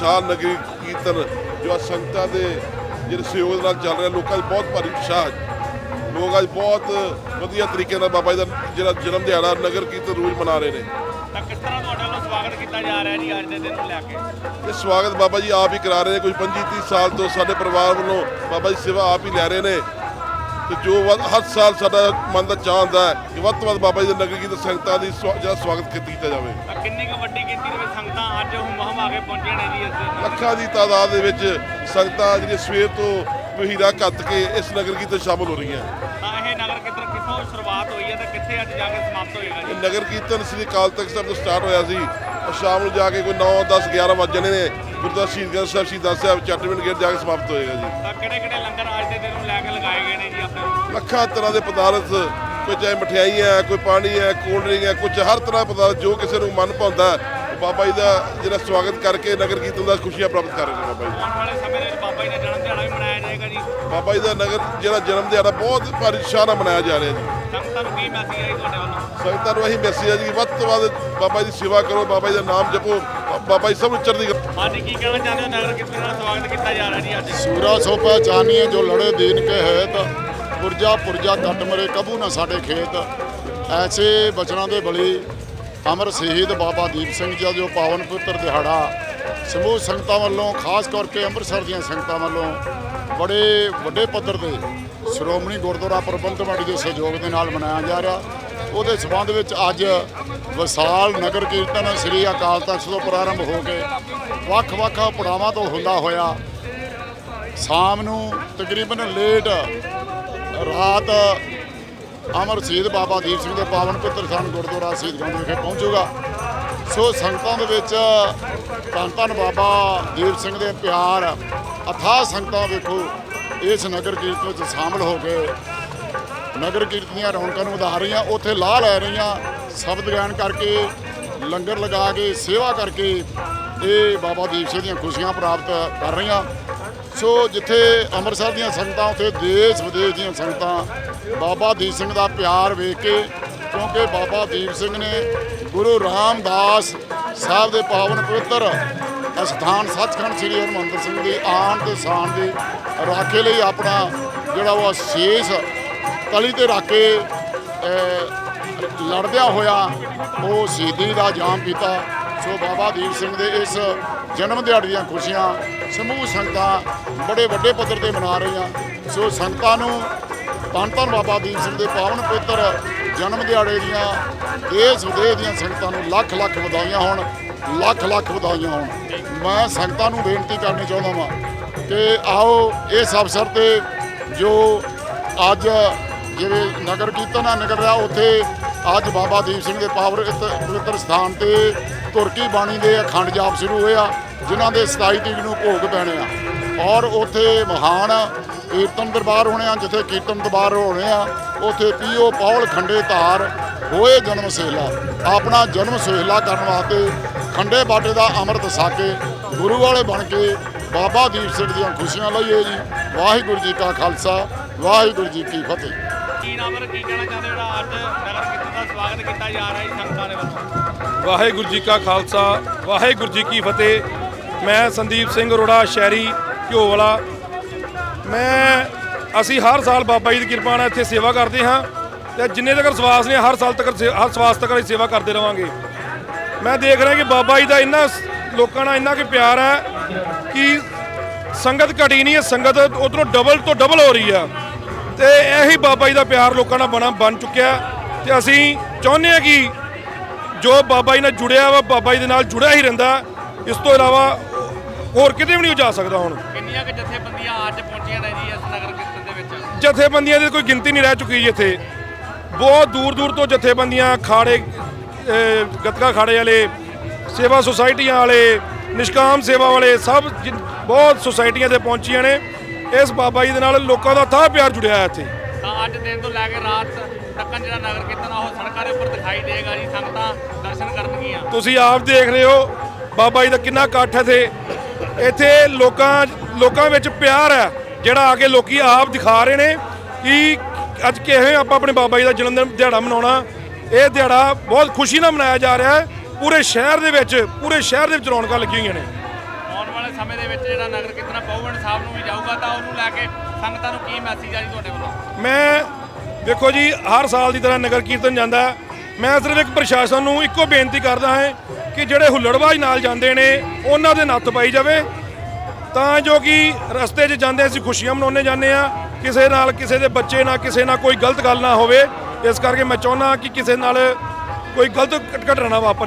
ਵਿਸ਼ਾਲ ਨਗਰੀ ਕੀਰਤਨ ਜੋ ਅੱਜ ਸੰਗਤਾਂ ਦੇ ਜਿਹੜੇ ਸਹਿਯੋਗ ਨਾਲ ਚੱਲ ਰਿਹਾ ਲੋਕਾਂ ਦਾ ਬਹੁਤ ਭਾਰੀ ਉਤਸ਼ਾਹ ਹੈ। ਲੋਕ ਅੱਜ ਬਹੁਤ ਵਧੀਆ ਤਰੀਕੇ ਨਾਲ ਬਾਬਾ ਜੀ ਦਾ ਜਿਹੜਾ ਜਨਮ ਦਿਹਾੜਾ ਨਗਰ ਕੀਰਤਨ ਰੋਜ਼ ਮਨਾ ਰਹੇ ਨੇ। ਤਾਂ ਕਿਸ ਤਰ੍ਹਾਂ ਤੁਹਾਡੇ ਵੱਲੋਂ ਸਵਾਗਤ ਕੀਤਾ ਜਾ ਰਿਹਾ ਜੀ ਅੱਜ ਦੇ ਦਿਨ ਨੂੰ ਲੈ ਕੇ? ਇਹ ਸਵਾਗਤ ਬਾਬਾ ਜੀ ਆਪ ਹੀ ਕਰਾ ਰਹੇ ਨੇ। ਕੋਈ 25 30 ਸਾਲ ਤੋਂ ਸਾਡੇ ਪਰਿਵਾਰ ਵੱਲੋਂ ਬਾਬਾ ਜੀ ਸੇਵਾ ਆਪ ਹੀ ਲੈ ਰਹੇ ਨੇ। ਤੇ ਜੋ ਵੱਧ- ਹਰ ਸਾਲ ਸਾਡਾ ਮਨ ਦਾ ਚਾਹ ਹੁੰਦਾ ਹੈ ਕਿ ਵੱਧ ਤੋਂ ਵੱਧ ਬਾਬਾ ਜੀ ਦੇ ਨਗਰ ਕੀਰਤਨ ਸੰਗਤਾਂ ਦੀ ਸਵਾ- ਜਿਹੜਾ ਸਵਾਗਤ ਕੀਤਾ ਜਾਵੇ। ਤਾਂ ਕਿੰਨੀ ਕੁ ਵੱਡੀ ਗਿਣਤੀ ਦੇ ਵਿੱਚ ਸੰਗਤਾਂ ਅੱਜ ਹੁਮ ਹਮ ਆ ਕੇ ਪਹੁੰਚੀਆਂ ਨੇ ਜੀ ਇਸ ਦਿਨ। ਲੱਖਾਂ ਦੀ ਤਾਦਾਦ ਦੇ ਵਿੱਚ ਸੰਗਤਾਂ ਜਿਹੜੀਆਂ ਸਵੇਰ ਤੋਂ ਵਹੀਰਾ ਕੱਤ ਕੇ ਇਸ ਨਗਰ ਕੀਰਤਨ ਸ਼ਾਮਲ ਹੋ ਰਹੀਆਂ। ਤਾਂ ਇਹ ਨਗਰ ਕੀਰਤਨ ਸ਼ੁਰੂਆਤ ਹੋਈ ਹੈ ਤੇ ਕਿੱਥੇ ਅੱਜ ਜਾ ਕੇ ਸਮਾਪਤ ਹੋਏਗਾ ਇਹ ਜੀ? ਨਗਰ ਕੀਰਤਨ ਸ੍ਰੀ ਅਕਾਲ ਤਖਤ ਸਾਹਿਬ ਤੋਂ ਸਟਾਰਟ ਹੋਇਆ ਸੀ ਔਰ ਸ਼ਾਮ ਨੂੰ ਜਾ ਕੇ ਕੋਈ 9 10 11 ਵਜ ਜਾਣੇ ਨੇ। ਗੁਰਦੁਆਰਾ ਸ਼ਹੀਦਗੰਜ ਸਾਹਿਬ ਸ਼ਹੀਦਾਂ ਸਾਹਿਬ ਚੱਟਵਿੰਡ ਗੇਟ ਜਾ ਕੇ ਸਮਾਪਤ ਹੋਏਗਾ ਜੀ। ਤਾਂ ਕਿਹੜੇ ਕਿਹੜੇ ਲੰਗਰ ਅੱਜ ਦੇ ਦਿਨ ਨੂੰ ਲੈ ਕੇ ਲਗਾਏ ਗਏ ਨੇ ਜੀ ਆਪਣੇ? ਲੱਖਾਂ ਤਰ੍ਹਾਂ ਦੇ ਪਦਾਰਥ ਕੋਈ ਚਾਹੇ ਮਠਿਆਈ ਹੈ ਕੋਈ ਪਾਣੀ ਹੈ ਕੋਲਡ ਡਰਿੰਕ ਹੈ ਕੁਝ ਹਰ ਤਰ੍ਹਾਂ ਦਾ ਪਦਾਰਥ ਜੋ ਕਿਸੇ ਨੂੰ ਮਨ ਭਾਉਂਦਾ ਬਾਬਾ ਜੀ ਦਾ ਜਿਹੜਾ ਸਵਾਗਤ ਕਰਕੇ ਨਗਰ ਕੀਰਤਨ ਦਾ ਖੁਸ਼ੀਆਂ ਪ੍ਰਾਪਤ ਕਰ ਰਹੇ ਨੇ ਬਾਬਾ ਜੀ। ਆਉਣ ਵਾਲੇ ਸਮੇਂ ਦੇ ਵਿੱਚ ਬਾਬਾ ਜੀ ਦਾ ਜਨਮ ਦਿਹਾੜਾ ਵੀ ਮਨਾਇਆ ਜਾਏਗਾ ਜੀ। ਬਾਬਾ ਜੀ ਦਾ ਨਗਰ ਜਿਹੜਾ ਜਨਮ ਦਿਹਾੜਾ ਬਹੁਤ ਭਾਰੀ ਨਾਲ ਮਨਾਇਆ ਜਾ ਰਿਹਾ ਜੀ। ਸੰਗਤਾਂ ਨੂੰ ਕੀ ਮੈਸੇਜ ਹੈ ਤੁਹਾਡੇ ਵੱਲੋਂ? ਸੰਗਤਾਂ ਨੂੰ ਇਹੀ ਮੈਸੇਜ ਹੈ ਜੀ ਕਿ ਵੱਧ ਤੋਂ ਵੱਧ ਬਾਬਾ ਜੀ ਦੀ ਸੇਵਾ ਕਰੋ ਬਾਬਾ ਜੀ ਦਾ ਨਾਮ ਜਪੋ ਬਾਬਾ ਜੀ ਸਭ ਨੂੰ ਚੜ੍ਹਦੀ ਕਲਾ ਅੱਜ ਕੀ ਕਹਿਣਾ ਚਾਹੁੰਦੇ ਹੋ? ਨਗਰ ਕੀਰਤਨ ਦਾ ਸਵਾਗਤ ਕੀਤਾ ਜਾ ਰਿਹਾ ਜੀ ਅੱਜ। ਸੂਰਾ ਸੋ ਪਹਿਚਾਨੀਏ ਜੋ ਲੜੇ ਦੀਨ ਕੇ ਹੈਤ ਪੁਰਜਾ ਪੁਰਜਾ ਕੱਟ ਮਰੇ ਕਬੂ ਨਾ ਸਾਡੇ ਖੇਤ। ਐਸੇ ਬਚਨਾਂ ਦੇ ਬਲੀ ਅਮਰ ਸ਼ਹੀਦ ਬਾਬਾ ਦੀਪ ਸਿੰਘ ਜੀ ਦਾ ਜੋ ਪਾਵਨ ਪਵਿੱਤਰ ਦਿਹਾੜਾ ਸਮੂਹ ਸੰਗਤਾਂ ਵੱਲੋਂ, ਖਾਸ ਕਰਕੇ ਅੰਮ੍ਰਿਤਸਰ ਦੀਆਂ ਸੰਗਤਾਂ ਵੱਲੋਂ ਬੜੇ ਵੱਡੇ ਪੱਧਰ ਤੇ ਸ਼੍ਰੋਮਣੀ ਗੁਰਦੁਆਰਾ ਪ੍ਰਬੰਧਕ ਕਮੇਟੀ ਦੇ ਸਹਿਯੋਗ ਦੇ ਨਾਲ ਮਨਾਇਆ ਜਾ ਰਿਹਾ। ਉਹਦੇ ਸਬੰਧ ਵਿੱਚ ਅੱਜ ਵਿਸਾਲ ਨਗਰ ਕੀਰਤਨ ਸ੍ਰੀ ਅਕਾਲ ਤਖਤ ਤੋਂ ਪ੍ਰਾਰੰਭ ਹੋ ਕੇ ਵੱਖ-ਵੱਖ ਪੜਾਵਾਂ ਤੋਂ ਹੁੰਦਾ ਹੋਇਆ, ਸ਼ਾਮ ਨੂੰ ਤਕਰੀਬਨ ਲੇਟ ਰਾਤ ਅਮਰ ਸ਼ਹੀਦ ਬਾਬਾ ਦੀਪ ਸਿੰਘ ਦੇ ਪਾਵਨ ਪੁੱਤਰ ਸਨ, ਗੁਰਦੁਆਰਾ ਸ਼ਹੀਦਗੰਜ ਵਿਖੇ ਪਹੁੰਚੂਗਾ। ਸੋ ਸੰਗਤਾਂ ਦੇ ਵਿੱਚ ਧੰਨ ਧੰਨ ਬਾਬਾ ਦੀਪ ਸਿੰਘ ਦੇ ਪਿਆਰ, ਅਥਾਹ ਸੰਗਤਾਂ ਵੇਖੋ, ਇਸ ਨਗਰ ਕੀਰਤਨ ਵਿੱਚ ਸ਼ਾਮਲ ਹੋ ਕੇ ਨਗਰ ਕੀਰਤਨ ਦੀਆਂ ਰੌਣਕਾਂ ਨੂੰ ਵਧਾ ਰਹੀਆਂ, ਉੱਥੇ ਲਾਹ ਲੈ ਰਹੀਆਂ, ਸ਼ਬਦ ਗਿਆਨ ਕਰਕੇ, ਲੰਗਰ ਲਗਾ ਕੇ, ਸੇਵਾ ਕਰਕੇ ਇਹ ਬਾਬਾ ਦੀਪ ਸਿੰਘ ਦੀਆਂ ਖੁਸ਼ੀਆਂ ਪ੍ਰਾਪਤ ਕਰ ਰਹੀਆਂ। ਸੋ ਜਿੱਥੇ ਅੰਮ੍ਰਿਤਸਰ ਦੀਆਂ ਸੰਗਤਾਂ, ਉੱਥੇ ਦੇਸ਼ ਵਿਦੇਸ਼ ਦੀਆਂ ਸੰਗਤਾਂ ਬਾਬਾ ਦੀਪ ਸਿੰਘ ਦਾ ਪਿਆਰ ਵੇਖ ਕੇ ਕਿਉਂਕਿ ਬਾਬਾ ਦੀਪ ਸਿੰਘ ਨੇ ਗੁਰੂ ਰਾਮਦਾਸ ਸਾਹਿਬ ਦੇ ਪਾਵਨ ਪਵਿੱਤਰ ਅਸਥਾਨ ਸੱਚਖੰਡ ਸ੍ਰੀ ਹਰਿਮੰਦਰ ਸਿੰਘ ਦੀ ਆਣ ਤੇ ਸ਼ਾਨ ਦੀ ਰਾਖੇ ਲਈ ਆਪਣਾ ਜਿਹੜਾ ਉਹ ਅਸ਼ੀਸ਼ ਤਲੀ ਤੇ ਰੱਖ ਕੇ ਅਹ, ਲੜਦਿਆਂ ਹੋਇਆ ਉਹ ਸ਼ਹੀਦੀ ਦਾ ਜਾਮ ਪੀਤਾ ਸੋ ਬਾਬਾ ਦੀਪ ਸਿੰਘ ਦੇ ਇਸ ਜਨਮ ਦਿਹਾੜੀ ਦੀਆਂ ਖੁਸ਼ੀਆਂ ਸਮੂਹ ਸੰਗਤਾਂ ਬੜੇ ਵੱਡੇ ਪੱਧਰ ਤੇ ਮਨਾ ਰਹੀਆਂ। ਸੋ ਸੰਗਤਾਂ ਨੂੰ ਧੰਨ ਧੰਨ ਬਾਬਾ ਦੀਪ ਸਿੰਘ ਦੇ ਪਾਵਨ ਪਵਿੱਤਰ ਜਨਮ ਦਿਹਾੜੇ ਦੀਆਂ, ਦੇਸ਼ ਵਿਦੇਸ਼ ਦੀਆਂ ਸੰਗਤਾਂ ਨੂੰ ਲੱਖ ਲੱਖ ਵਧਾਈਆਂ ਹੋਣ, ਲੱਖ ਲੱਖ ਵਧਾਈਆਂ ਹੋਣ। ਮੈਂ ਸੰਗਤਾਂ ਨੂੰ ਬੇਨਤੀ ਕਰਨੀ ਚਾਹੁੰਦਾ ਹਾਂ ਕਿ ਆਓ ਇਸ ਅਵਸਰ ਤੇ ਜੋ ਅੱਜ ਜਿਵੇਂ ਨਗਰ ਕੀਰਤਨ ਆ ਨਗਰ ਰਿਹਾ ਉੱਥੇ ਅੱਜ ਬਾਬਾ ਦੀਪ ਸਿੰਘ ਦੇ ਪਾਵਰ ਪਵਿੱਤਰ ਸਥਾਨ ਤੇ ਤੁਰਕੀ ਬਾਣੀ ਦੇ ਅਖੰਡ ਜਾਪ ਸ਼ੁਰੂ ਹੋਇਆ, ਜਿਨ੍ਹਾਂ ਦੇ 27 ਤਰੀਕ ਨੂੰ ਭੋਗ ਪੈਣੇ ਆ। ਔਰ ਉੱਥੇ ਮਹਾਨ ਕੀਰਤਨ ਦਰਬਾਰ ਹੋਣੇ ਆ ਜਿੱਥੇ ਕੀਰਤਨ ਦਰਬਾਰ ਹੋਣੇ ਆ ਉੱਥੇ ਪੀਓ ਪੌਲ ਖੰਡੇ ਧਾਰ ਹੋਏ ਜਨਮ ਸੇਲਾ। ਆਪਣਾ ਜਨਮ ਸੇਲਾ ਕਰਨ ਵਾਸਤੇ ਖੰਡੇ ਬਾਟੇ ਦਾ ਅੰਮ੍ਰਿਤ ਸਾਕੇ ਗੁਰੂ ਵਾਲੇ ਬਣ ਕੇ ਬਾਬਾ ਦੀਪ ਸਿੰਘ ਦੀਆਂ ਖੁਸ਼ੀਆਂ ਲਈਏ ਜੀ। ਵਾਹਿਗੁਰੂ ਜੀ ਕਾ ਖਾਲਸਾ ਵਾਹਿਗੁਰੂ ਜੀ ਕੀ ਫਤਿਹ। ਕੀ ਨਾਮ ਹੈ ਕੀ ਕਹਿਣਾ ਚਾਹੁੰਦੇ ਹੋ ਜਿਹੜਾ ਅੱਜ ਨਗਰ ਕੀਰਤਨ ਦਾ ਸਵਾਗਤ ਕੀਤਾ ਜਾ ਰਿਹਾ ਜੀ ਸੰਗਤਾਂ ਦੇ ਵੱਲੋਂ? ਵਾਹਿਗੁਰੂ ਜੀ ਕਾ ਖਾਲਸਾ ਵਾਹਿਗੁਰੂ ਜੀ ਕੀ ਫਤਿਹ। ਮੈਂ ਸੰਦੀਪ ਸਿੰਘ ਅਰੋੜਾ ਸ਼ਹਿਰੀ ਘਿਓ ਵਾਲਾ। ਮੈਂ, ਅਸੀਂ ਹਰ ਸਾਲ ਬਾਬਾ ਜੀ ਦੀ ਕਿਰਪਾ ਨਾਲ ਇੱਥੇ ਸੇਵਾ ਕਰਦੇ ਹਾਂ ਤੇ ਜਿੰਨੇ ਤੱਕ ਸਵਾਸ ਨੇ, ਹਰ ਸਾਲ ਤੱਕ ਸੇ- ਹਰ ਸਵਾਸ ਤੱਕ ਅਸੀਂ ਸੇਵਾ ਕਰਦੇ ਰਵਾਂਗੇ। ਮੈਂ ਦੇਖ ਰਿਹਾ ਕਿ ਬਾਬਾ ਜੀ ਦਾ ਇੰਨਾ ਲੋਕਾਂ ਨਾਲ ਇੰਨਾ ਕਿ ਪਿਆਰ ਹੈ ਕਿ ਸੰਗਤ ਘਟੀ ਨਹੀਂ ਹੈ, ਸੰਗਤ ਉਧਰੋਂ ਡਬਲ ਤੋਂ ਡਬਲ ਹੋ ਰਹੀ ਆ। ਤੇ ਇਹੀ ਬਾਬਾ ਜੀ ਦਾ ਪਿਆਰ ਲੋਕਾਂ ਨਾਲ ਬਣਾ, ਬਣ ਚੁੱਕਿਆ ਤੇ ਅਸੀਂ ਚਾਹੁੰਦੇ ਹਾਂ ਕਿ ਜੋ ਬਾਬਾ ਜੀ ਨਾਲ ਜੁੜਿਆ ਵਾ, ਬਾਬਾ ਜੀ ਦੇ ਨਾਲ ਜੁੜਿਆ ਹੀ ਰਹਿੰਦਾ। ਇਸ ਤੋਂ ਇਲਾਵਾ ਹੋਰ ਕਿਤੇ ਵੀ ਨਹੀਂ ਜਾ ਸਕਦਾ ਹੁਣ। ਕਿੰਨੀਆਂ ਕਿ ਜਥੇਬੰਦੀਆਂ ਅੱਜ ਪਹੁੰਚੀਆਂ ਨੇ ਜੀ ਇਸ ਨਗਰ ਕੀਰਤਨ ਦੇ ਵਿੱਚ? ਜਥੇਬੰਦੀਆਂ ਦੀ ਕੋਈ ਗਿਣਤੀ ਨਹੀਂ ਰਹਿ ਚੁੱਕੀ ਜੀ ਇੱਥੇ। ਬਹੁਤ ਦੂਰ ਦੂਰ ਤੋਂ ਜਥੇਬੰਦੀਆਂ ਖਾੜੇ ਗੱਤਕਾ ਖਾੜੇ ਵਾਲੇ ਸੇਵਾ ਸੁਸਾਇਟੀਆਂ ਵਾਲੇ ਨਿਸ਼ਕਾਮ ਸੇਵਾ ਵਾਲੇ ਸਭ ਬਹੁਤ ਸੁਸਾਇਟੀਆਂ ਤੇ ਪਹੁੰਚੀਆਂ ਨੇ। ਇਸ ਬਾਬਾ ਜੀ ਦੇ ਨਾਲ ਲੋਕਾਂ ਦਾ ਥਾਂ ਪਿਆਰ ਜੁੜਿਆ ਹੈ ਇੱਥੇ। ਤਾਂ ਅੱਜ ਦਿਨ ਤੋਂ ਲੈ ਕੇ ਰਾਤ ਤੱਕ ਜਿਹੜਾ ਨਗਰ ਕੀਰਤਨ ਆ ਉਹ ਸੜਕਾਂ ਦੇ ਉੱਪਰ ਦਿਖਾਈ ਦੇਗਾ ਜੀ ਸੰਗਤਾਂ ਦਰਸ਼ਨ ਕਰਨਗੀਆਂ। ਤੁਸੀਂ ਆਪ ਦੇਖ ਰਹੇ ਹੋ ਬਾਬਾ ਜੀ ਦਾ ਕਿੰਨਾ ਇਕੱਠ ਹੈ ਇੱਥੇ। ਇੱਥੇ ਲੋਕਾਂ ਲੋਕਾਂ ਵਿੱਚ ਪਿਆਰ ਹੈ ਜਿਹੜਾ ਆ ਕੇ ਲੋਕੀ ਆਪ ਦਿਖਾ ਰਹੇ ਨੇ ਕਿ ਅੱਜ ਕਿਵੇਂ ਆਪਾਂ ਆਪਣੇ ਬਾਬਾ ਜੀ ਦਾ ਜਨਮ ਦਿਨ ਦਿਹਾੜਾ ਮਨਾਉਣਾ। ਇਹ ਦਿਹਾੜਾ ਬਹੁਤ ਖੁਸ਼ੀ ਨਾਲ ਮਨਾਇਆ ਜਾ ਰਿਹਾ ਹੈ। ਪੂਰੇ ਸ਼ਹਿਰ ਦੇ ਵਿੱਚ ਪੂਰੇ ਸ਼ਹਿਰ ਦੇ ਵਿੱਚ ਰੌਣਕਾਂ ਲੱਗੀਆਂ ਹੋਈਆਂ ਨੇ। ਆਉਣ ਸਮੇਂ ਦੇ ਵਿੱਚ ਜਿਹੜਾ ਨਗਰ ਕੀਰਤਨ ਪਹੁੰਚਣ ਸਾਹਿਬ ਨੂੰ ਵੀ ਜਾਊਗਾ ਤਾਂ ਉਹਨੂੰ ਲੈ ਕੇ ਸੰਗਤਾਂ ਨੂੰ ਕੀ ਮੈਸੇਜ ਆ ਜੀ ਤੁਹਾਡੇ ਵੱਲੋਂ? ਮੈਂ ਵੇਖੋ ਜੀ ਹਰ ਸਾਲ ਦੀ ਤਰ੍ਹਾਂ ਨਗਰ ਕੀਰਤਨ ਜਾਂਦਾ। ਮੈਂ ਸਿਰਫ ਇੱਕ ਪ੍ਰਸ਼ਾਸਨ ਨੂੰ ਇੱਕੋ ਬੇਨਤੀ ਕਰਦਾ ਹਾਂ ਕਿ ਜਿਹੜੇ ਹੁੱਲੜਬਾਜ਼ ਨਾਲ ਜਾਂਦੇ ਨੇ, ਉਹਨਾਂ ਦੇ ਨੱਥ ਪਾਈ ਜਾਵੇ। ਤਾਂ ਜੋ ਕਿ ਰਸਤੇ 'ਚ ਜਾਂਦੇ ਅਸੀਂ ਖੁਸ਼ੀਆਂ ਮਨਾਉਣੇ ਜਾਂਦੇ ਆ ਕਿਸੇ ਨਾਲ ਕਿਸੇ ਦੇ ਬੱਚੇ ਨਾਲ ਕਿਸੇ ਨਾਲ ਕੋਈ ਗਲਤ ਗੱਲ ਨਾ ਹੋਵੇ। ਇਸ ਕਰਕੇ ਮੈਂ ਚਾਹੁੰਦਾ ਕਿ ਕਿਸੇ ਨਾਲ ਕੋਈ ਗਲਤ ਘਟਨਾ ਨਾ ਵਾਪਰ